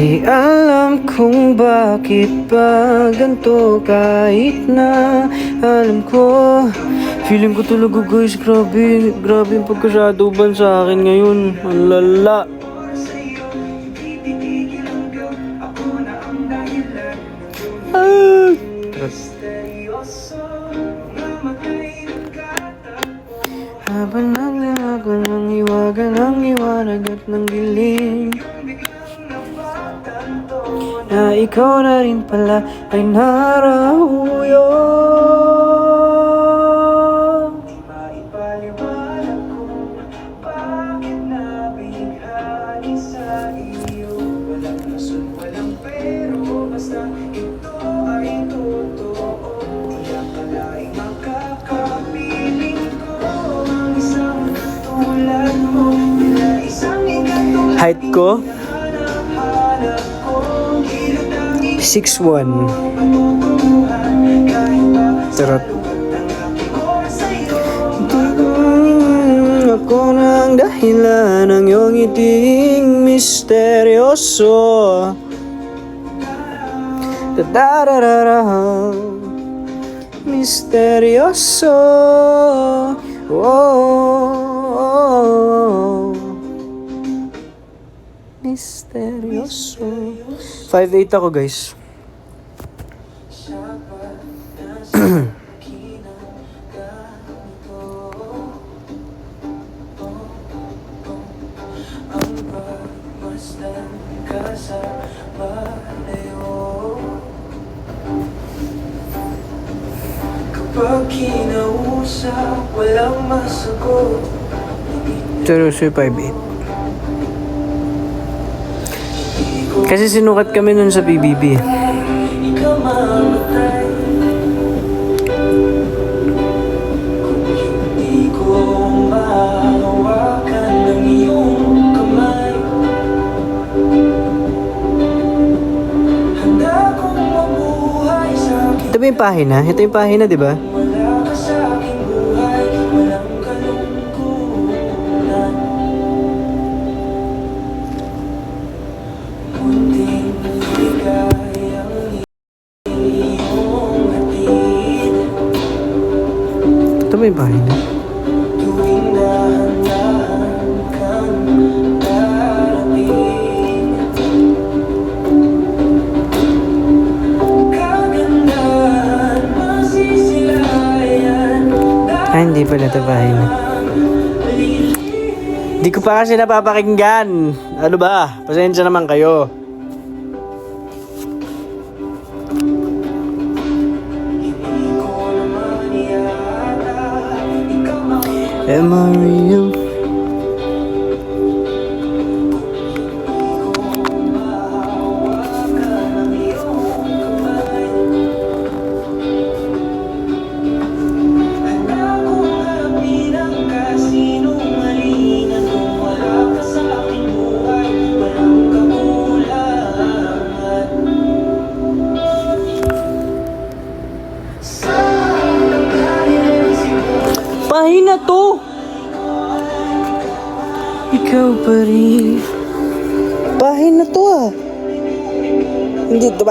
Di alam kung bakit ba ganito kahit na alam ko Feeling ko talaga guys, grabe, grabe yung pagka-shadowban sa akin ngayon. Ang lala. Ah! Habang naglago ng iwaga ng iwanag at ng dilim ikaw na rin pala ay narahuyo Height ko 6'1 Charot Ako na ang dahilan ng iyong iting misteryoso. Tadararara Misteryoso. Oh, oh, oh. Misteryoso. 5'8 ako guys. Kapag kinausap, walang masagot. Seryoso yung 5'8 Kasi sinukat kami nun sa PBB Ito ba yung pahina? Ito yung pahina, di ba? Ito ba yung pahina? Tuwing dahan-dahan kang darating Kagandahan, masisilayan Ah, hindi pala ito pahina. Di ko pa kasi napapakinggan. Ano ba? Pasensya naman kayo. Am I real?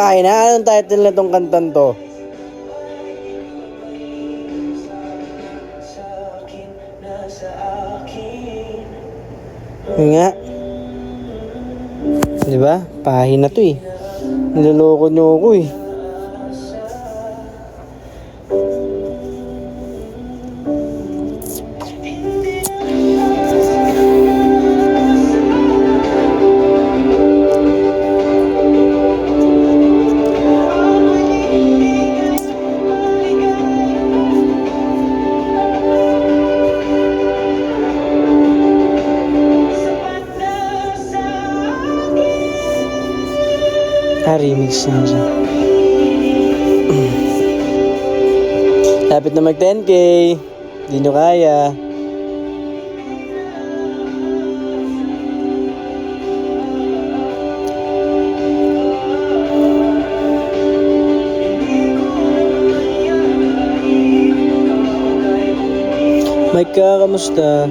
To pahina. Anong title na tong kantan to? nga. Di ba? Pahina to eh. Niloloko niyo ako eh. Ah, remix na siya. Lapit na mag 10k. Hindi nyo kaya. Mike ka, kamusta?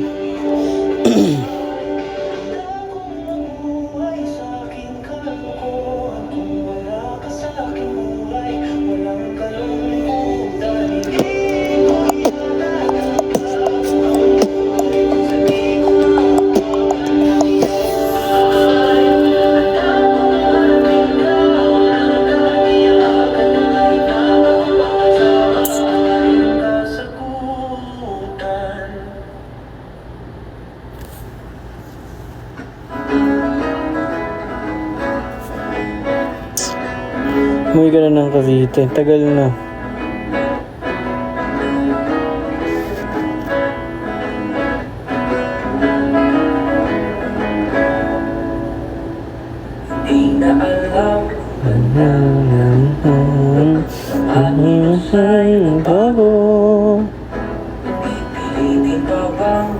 Pa bang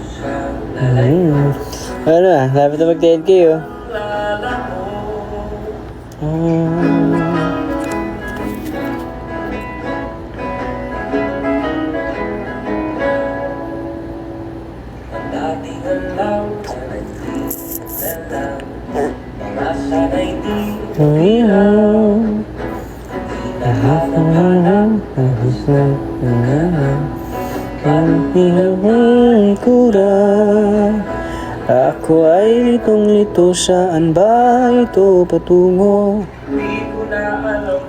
siya Ano na, lapit na mag-10k oh. Lala di Ayaw. Nahanap-hanap Kanihang kura Ako ay litong-lito saan ba ito patungo na alam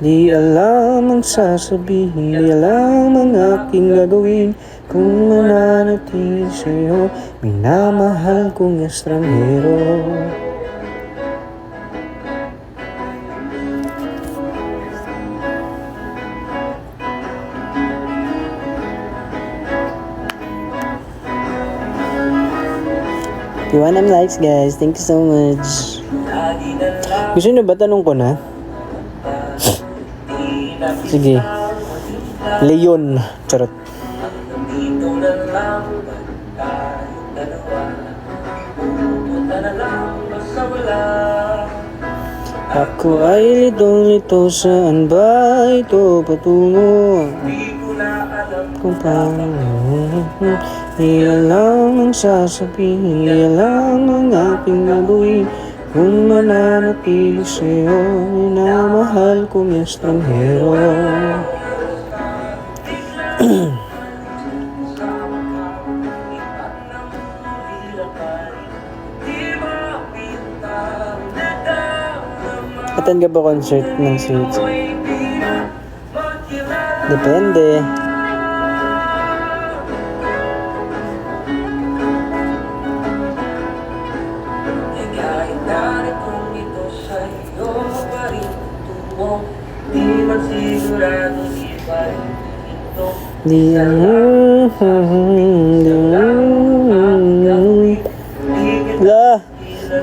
Di alam ang sasabihin Di alam ang aking gagawin Kung mananatili sa'yo Minamahal kong estranghero Want them likes guys, thank you so much. Gusto nyo ba tanong ko na? Sige. Leon. Charot. Ako ay litong-lito saan ba ito patungo? Kung paano Di alam ang sasabihin Di alam ang aking gagawin Kung mananatili sa'yo Minamahal kong estranghero Atan ka ba concert ng Sweets? Depende. Di ko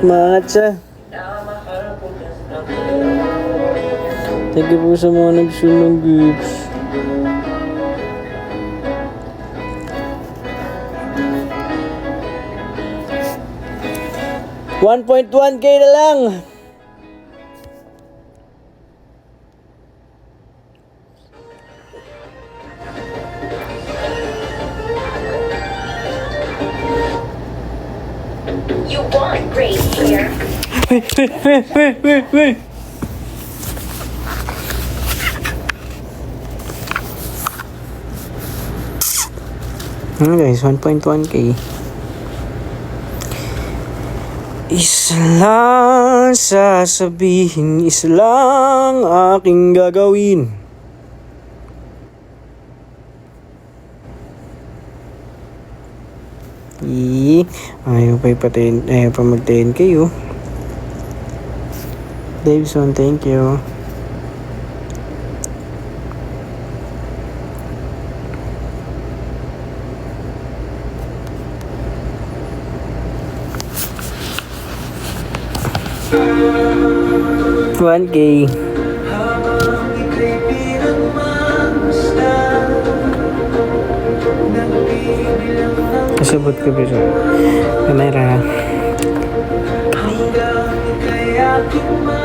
basta Thank you po sa mga nag-show ng gifts. One point one K na lang! Wait, wait, wait, wait, wait! Ano guys, 1.1k. Isa lang sasabihin, isa lang aking gagawin. Ii, ayaw pa ipatin, ayaw pa mag-10 kayo. Davidson, thank you. One K. Kasabot ko ba siya? Kamera. hanggang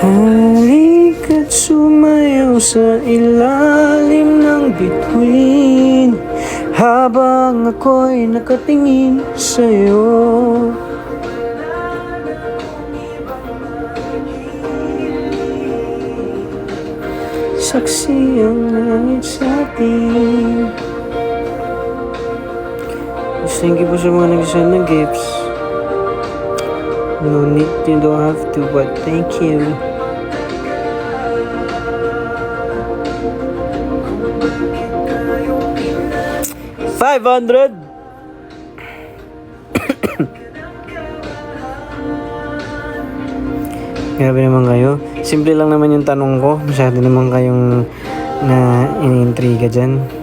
Halika't sumayaw sa ilalim ng bituin Habang ako'y nakatingin sa'yo Thank you po sa mga nag-send ng gifts No need, you don't have to, but thank you. Five hundred. Grabe naman kayo. Simple lang naman yung tanong ko. Masyado naman kayong na iniintriga dyan.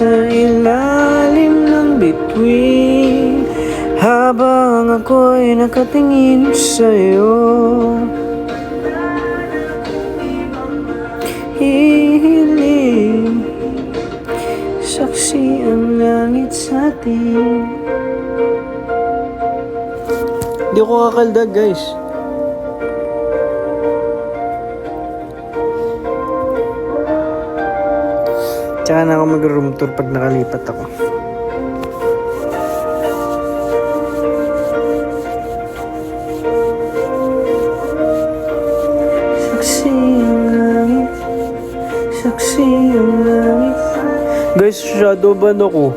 Sa ilalim ng bituin. Habang ako'y nakatingin sa'yo. Hihiling Saksi ang langit sa atin. Hindi ko kakaldag guys Tsaka na ako mag-room tour pag nakalipat ako. Saksi ang langit, saksi ang langit. Guys, shadow ban ako.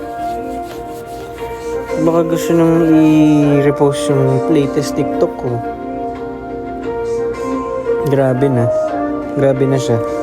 Baka gusto nang i-repost yung latest TikTok ko. Grabe na. Grabe na siya.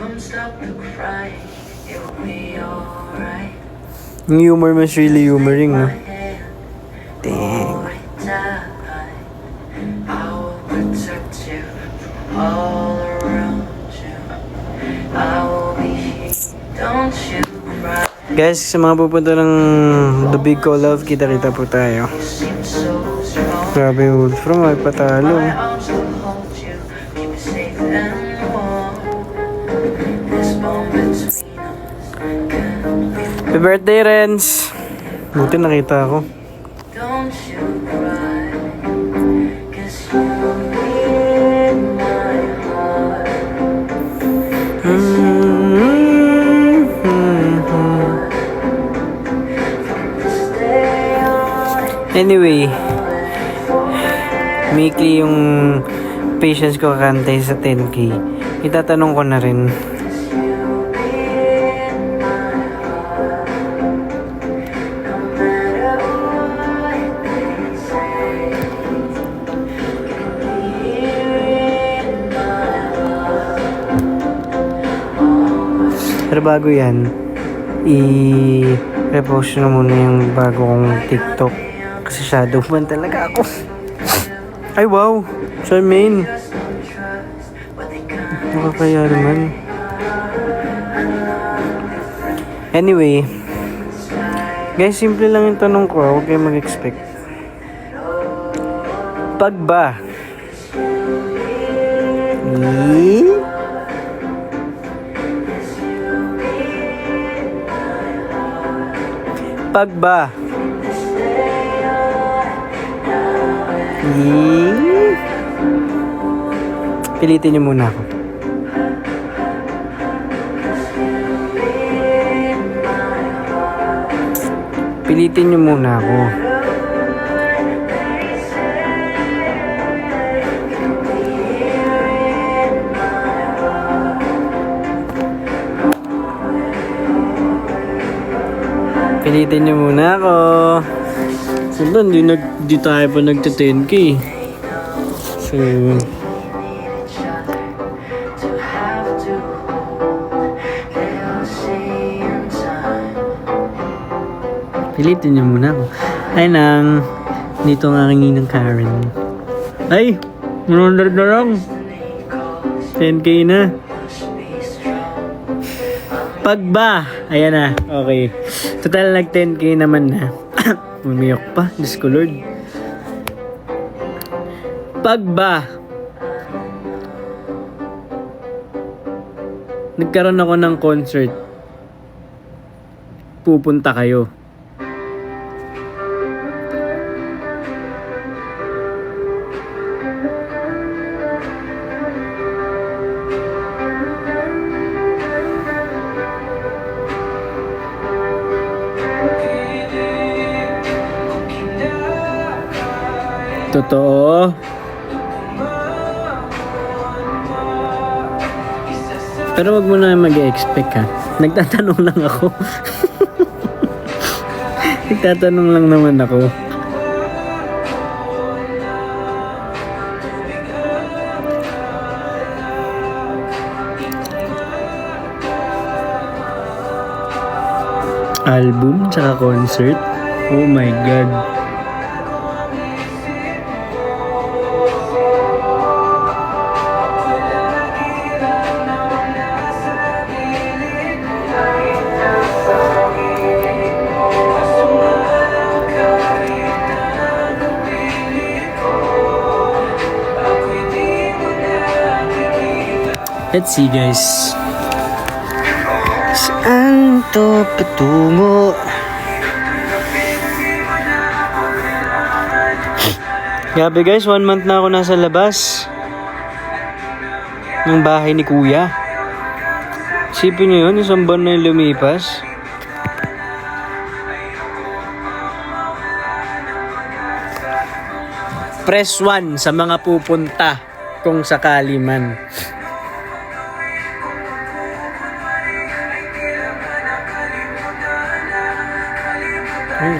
Come stop the crying, it will be alright. Yung humor mas really humoring no? My hand, Dang from don't. Guys, sa mga pupunta ng The Big Call Love, kita-kita po tayo. Grabe, Wolfram, ay patalo. Happy birthday, Renz! Buti nakita ako. Don't you cry, cause on, Anyway, Mikli yung patience ko kakantay sa 10k. Itatanong ko na rin. Pero bago yan, i-repost na muna yung bago kong TikTok. Kasi shadow ban talaga ako. Ay wow! Charmaine! Nakakaya naman. Anyway, guys, simple lang yung tanong ko. ah. Huwag kayong mag-expect. Pag ba? Eh? Pag ba? Eh? Pilitin niyo muna ako. Pilitin niyo muna ako. Pilitin niyo muna ako. Diba, hindi, nag, di tayo pa nagta-10k. So, pilitin niyo muna ako. Ay nang, dito ang ninang Karen. Ay! 100 na lang. 10k na. Pag ba? Ayan na. Okay. Total nag 10k naman na. Umiyok pa. Diyos ko. Pag ba? Nagkaroon ako ng concert. Pupunta kayo. Totoo. Pero wag mo na mag-expect ha. Nagtatanong lang ako. Nagtatanong lang naman ako. Album tsaka concert. Oh my God. Let's see guys. Saan to patungo? Grabe guys, one month na ako nasa labas. Ng bahay ni kuya. Sipin nyo yun, isang buwan na yung lumipas. Press 1 sa mga pupunta kung sakali man.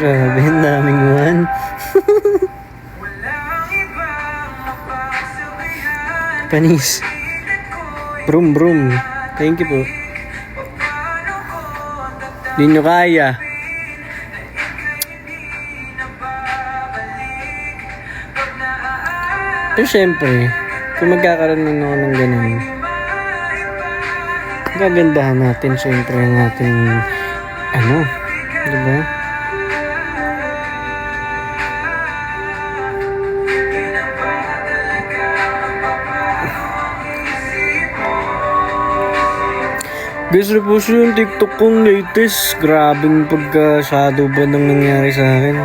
Grabe. Ang daming one. Panis. Brum, brum. Thank you po. Hindi nyo kaya. Pero syempre, kung magkakaroon na ako ng ganun, gagandahan natin syempre ang ating ano, di ba? Guys, repost yung TikTok kong latest. Grabing pagka-shadow ban ang nangyari sa akin.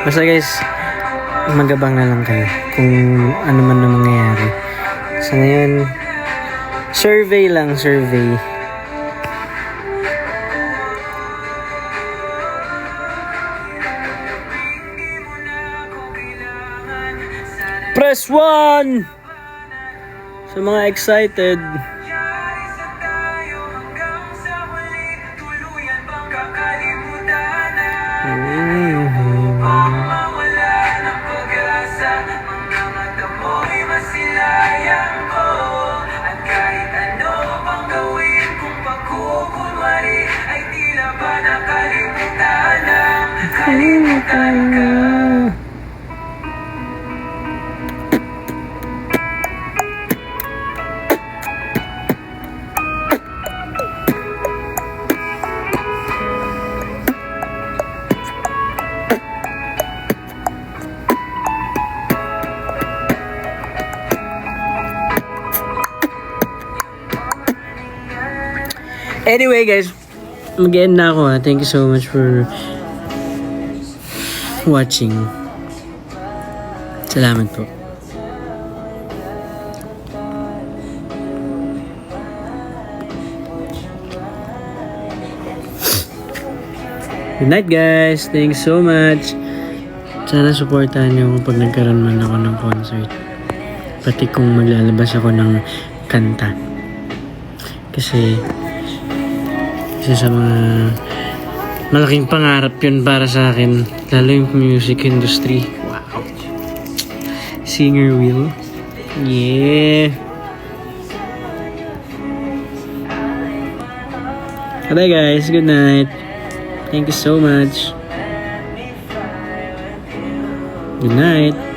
Basta guys, magabang na lang kayo kung ano man na mangyayari. Sa ngayon, survey lang, survey. Press 1! Sa mga excited. Anyway guys, mag-end na ako ha. Thank you so much for watching. Salamat po. Good night guys. Thanks so much. Sana supportahan niyo ako pag nagkaroon man ako ng concert. Pati kung maglalabas ako ng kanta. Kasi Isa sa mga malaking pangarap yun para sa akin. Lalo yung music industry. Wow. Singer Will. Yeah. Bye guys. Good night. Thank you so much. Good night.